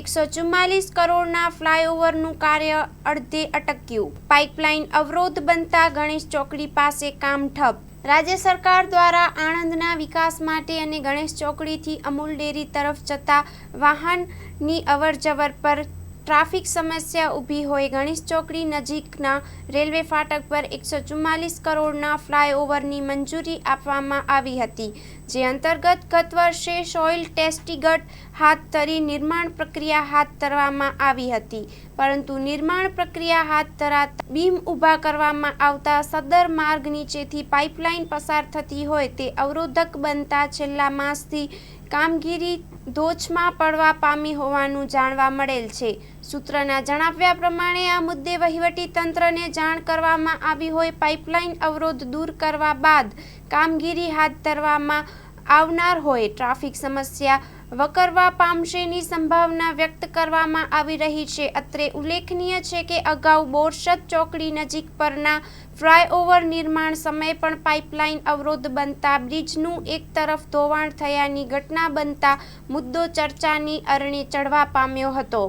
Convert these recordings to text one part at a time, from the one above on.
એકસો ચુમ્માલીસ કરોડના ફ્લાયઓવરનું કાર્ય અડધે અટક્યું. પાઇપલાઇન અવરોધ બનતા ગણેશ ચોકડી પાસે કામ ઠપ. રાજ્ય સરકાર દ્વારા આણંદના વિકાસ માટે અને ગણેશ ચોકડીથી અમૂલ ડેરી તરફ જતા વાહનની અવરજવર પર ટ્રાફિક સમસ્યા ઊભી હોય ગણેશ ચોકડી નજીકના રેલવે ફાટક પર એકસો ચુમ્માલીસ કરોડના ફ્લાયઓવરની મંજૂરી આપવામાં આવી હતી, જે અંતર્ગત ગત વર્ષે સોઇલ ટેસ્ટીગટ હાથ ધરી નિર્માણ પ્રક્રિયા હાથ ધરવામાં આવી હતી, પરંતુ નિર્માણ પ્રક્રિયા હાથ ધરાતા બીમ ઊભા કરવામાં આવતા સદર માર્ગ નીચેથી પાઇપલાઇન પસાર થતી હોય તે અવરોધક બનતા છેલ્લા માસથી કામગીરી ધોચમાં પડવા પામી હોવાનું જાણવા મળેલ છે. સૂત્રના જણાવ્યા પ્રમાણે આ મુદ્દે વહીવટી તંત્રને જાણ કરવામાં આવી હોય પાઇપલાઇન અવરોધ દૂર કરવા બાદ કામગીરી હાથ ધરવામાં આવનાર હોય, ટ્રાફિક સમસ્યા વકરવા પામશેની સંભાવના વ્યક્ત કરવામાં આવી રહી છે. અત્રે ઉલ્લેખનીય છે કે અગાઉ બોરસદ ચોકડી નજીક પરના ફ્લાયઓવર નિર્માણ સમયે પણ પાઇપલાઇન અવરોધ બનતા બ્રિજનું એક તરફ ધોવાણ થયાની ઘટના બનતા મુદ્દો ચર્ચાની અરણે ચડવા પામ્યો હતો,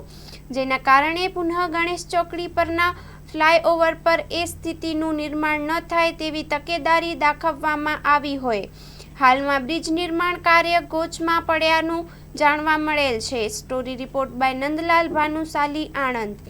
જેના કારણે પુનઃ ગણેશ ચોકડી પરના ફ્લાયઓવર પર એ સ્થિતિનું નિર્માણ ન થાય તેવી તકેદારી દાખવવામાં આવી હોય. હાલમાં બ્રિજ નિર્માણ કાર્ય ગોચમાં પડ્યાનું જાણવા મળેલ છે. Story report by Nandlal Bhanushali Anand.